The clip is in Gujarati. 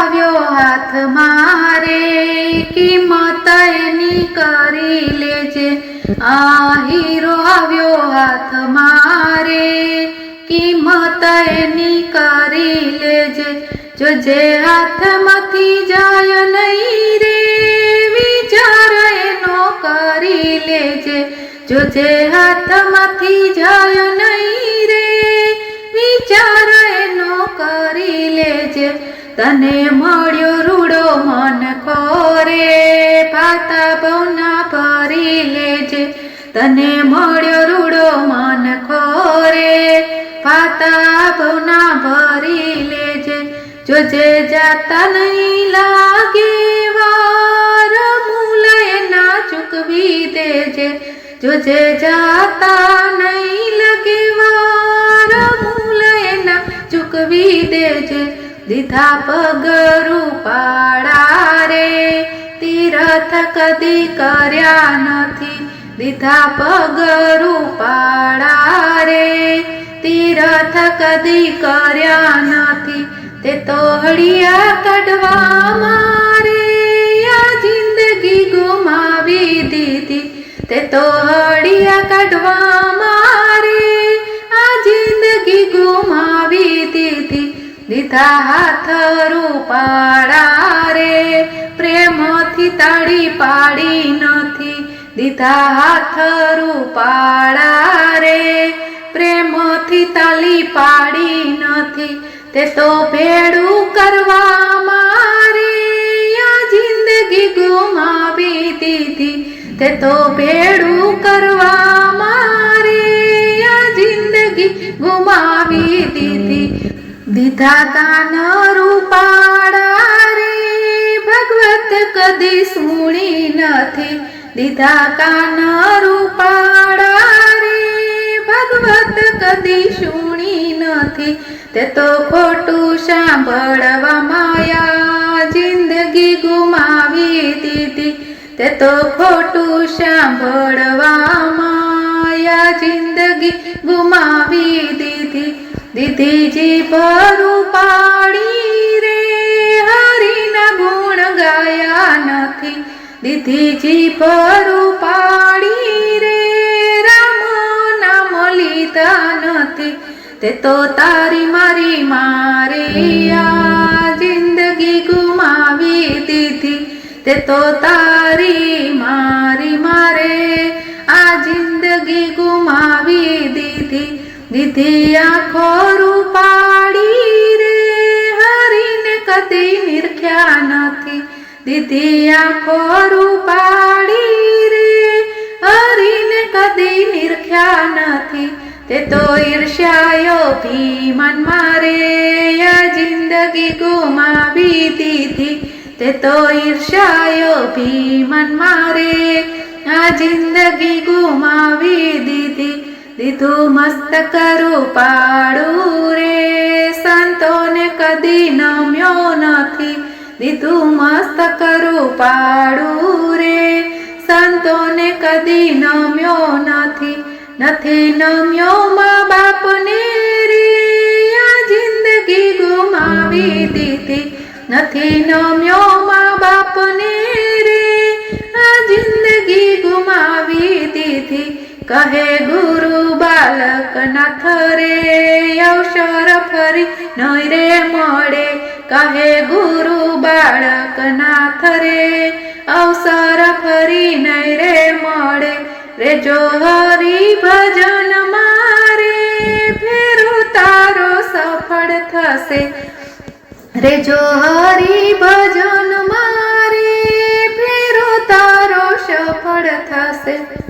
आव्यो हाथ मारे कि नी करी लेजे। आहिरो आव्यो हाथ मारे कि मत करी लेजे। जो जे हाथ मथी जाय नहीं रे, विचार नो करी लेजे। जो जे हाथ मथी जाय नहीं रे, विचार नो करी ले जे તને મળ્યો રૂડો મન ખોરે પાતા બહુના ભરી લેજે. તને મળ્યો રૂડો મન ખોરે પાતા બહુના ભરી લેજે. જોજે જાતા નહીં લાગે વાર મૂલ ના ચૂકવી દેજે. જોજે જાતા નહીં લાગે વાર મૂલ ના ચૂકવી દેજે. દીધા પગરું પાડા રે. તીરથ કદી કર્યા નથી. દીધા પગરું પાડા રે. તીરથ કદી કર્યા નથી. તે તો કડવા મારે. આ જિંદગી ગુમાવી દીધી. તે તો હળિયા દીધા હાથ રૂપાળા રે. પ્રેમથી તાળી પાડી નથી. દીધા હાથ રૂપાળા રે. પ્રેમથી તાળી પાડી નથી. તે તો ભેડું કરવા મારે. જિંદગી ગુમાવી દીધી તે તો ભેડું કરવા મારે. આ જિંદગી ગુમાવી દીધી દીધા કાન રૂપાળા રે. ભગવત કદી સુણી નથી. દીધા કાન રૂપાળા રે. ભગવત કદી સુણી નથી. તે તો ખોટું સાંભળવા માયા જિંદગી ગુમાવી દીધી. તે તો ખોટું સાંભળવા માયા જિંદગી ગુમાવી દીધી. દીધી જી ભરું પાડી રે, હરિના ગુણ ગાયા નથી. દીધી જી ભરું પાડી રે, રામ નામ લીધા નથી. તે તો તારી મારી મારે આ જિંદગી ગુમાવી દીધી. તે તો તારી મારી મારે આ જિંદગી ગુમાવી દીધી. દીધી આખો રૂપાળી રે, હરીને કદી નિરખ્યા નથી. દીધી આખો રૂપાળી રે, હરીને કદી નિરખ્યા નથી. તે તો ઈર્ષ્યાયો ભીમન મારે જિંદગી ગુમાવી દીધી. તે તો ઈર્ષ્યાયો ભીમન મારે આ જિંદગી ગુમાવી દીધી. દીધું મસ્તક રૂપાળું રે. સંતોને કદી નમ્યો નથી. દીધું મસ્તક રૂપાળું રે. સંતોને કદી નમ્યો નથી. નથી નમ્યો મા બાપને રે આ જિંદગી ગુમાવી દીધી. નથી નમ્યો મા બાપને રે આ જિંદગી ગુમાવી દીધી. કહે ગુરુ બાલક નાથ રે, અવસર ફરી નઈ રે મળે. કહે ગુરુ બાળક નાથ રે, અવસર ફરી નઈ રે મળે. રે જો હરી ભજન મારે, ફેરો તારો સફળ થશે. રે જો હરી ભજન મારે, ફેરો તારો સફળ થશે.